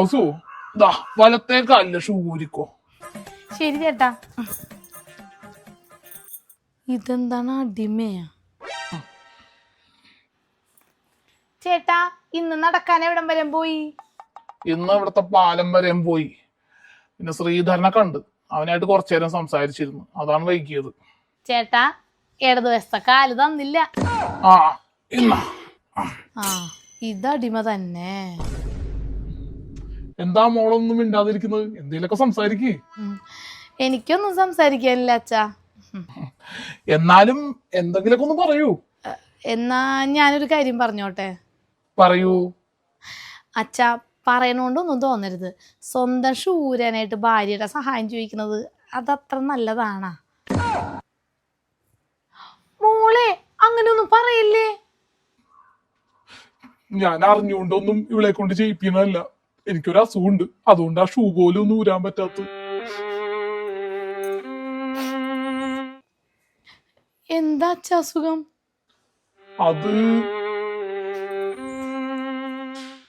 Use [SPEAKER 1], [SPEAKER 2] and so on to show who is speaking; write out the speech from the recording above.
[SPEAKER 1] കൗസു ദാ വലത്തെ കാലിലെ ഷൂ ഊരിക്കോ.
[SPEAKER 2] ശരി ചേട്ടാ. ഇതെന്താണ് അടിമയാ? ചേട്ടാ ഇന്ന് നടക്കാൻ എവിടം വരെ പോയി?
[SPEAKER 1] ഇന്ന് ഇവിടുത്തെ പാലം വരെയും പോയി. പിന്നെ ശ്രീധരനെ കണ്ട്. അവനായിട്ട് കുറച്ചു നേരം സംസാരിച്ചിരുന്നു. അതാണ് വൈകിയത്.
[SPEAKER 2] ചേട്ടാ ഇടതുവശത്തെ കാൽ തന്നില്ല.
[SPEAKER 1] ആ ഇന്നാ.
[SPEAKER 2] ആ ഇതടിമ തന്നെ.
[SPEAKER 1] എന്താ മോളൊന്നും മിണ്ടാതിരിക്കുന്നത്? എന്തേലൊക്കെ സംസാരിക്കേ.
[SPEAKER 2] എനിക്കൊന്നും സംസാരിക്കാനില്ല അച്ഛാ.
[SPEAKER 1] എന്നാലും എന്തെങ്കിലൊക്കെ ഒന്ന് പറയൂ.
[SPEAKER 2] എന്നാ ഞാനൊരു കാര്യം പറഞ്ഞോട്ടെ?
[SPEAKER 1] പറയൂ.
[SPEAKER 2] അച്ഛാ പറയണോണ്ടൊന്നും തോന്നരുത്. സ്വന്തം ശൂരനായിട്ട് ഭാര്യയുടെ സഹായം ചോദിക്കുന്നത് അതത്ര നല്ലതാണാ. മോളെ അങ്ങനൊന്നും പറയില്ലേ?
[SPEAKER 1] ഞാൻ അറിഞ്ഞുകൊണ്ടൊന്നും ഇവളെ കൊണ്ട് ചെയ്യിപ്പിക്കുന്നതല്ല. എനിക്കൊരു അസുഖമുണ്ട് അതുകൊണ്ട് ആ ഷൂ പോലും ഒന്നും ഊരാൻ പറ്റാത്ത.
[SPEAKER 2] എന്താ അസുഖം?
[SPEAKER 1] അത്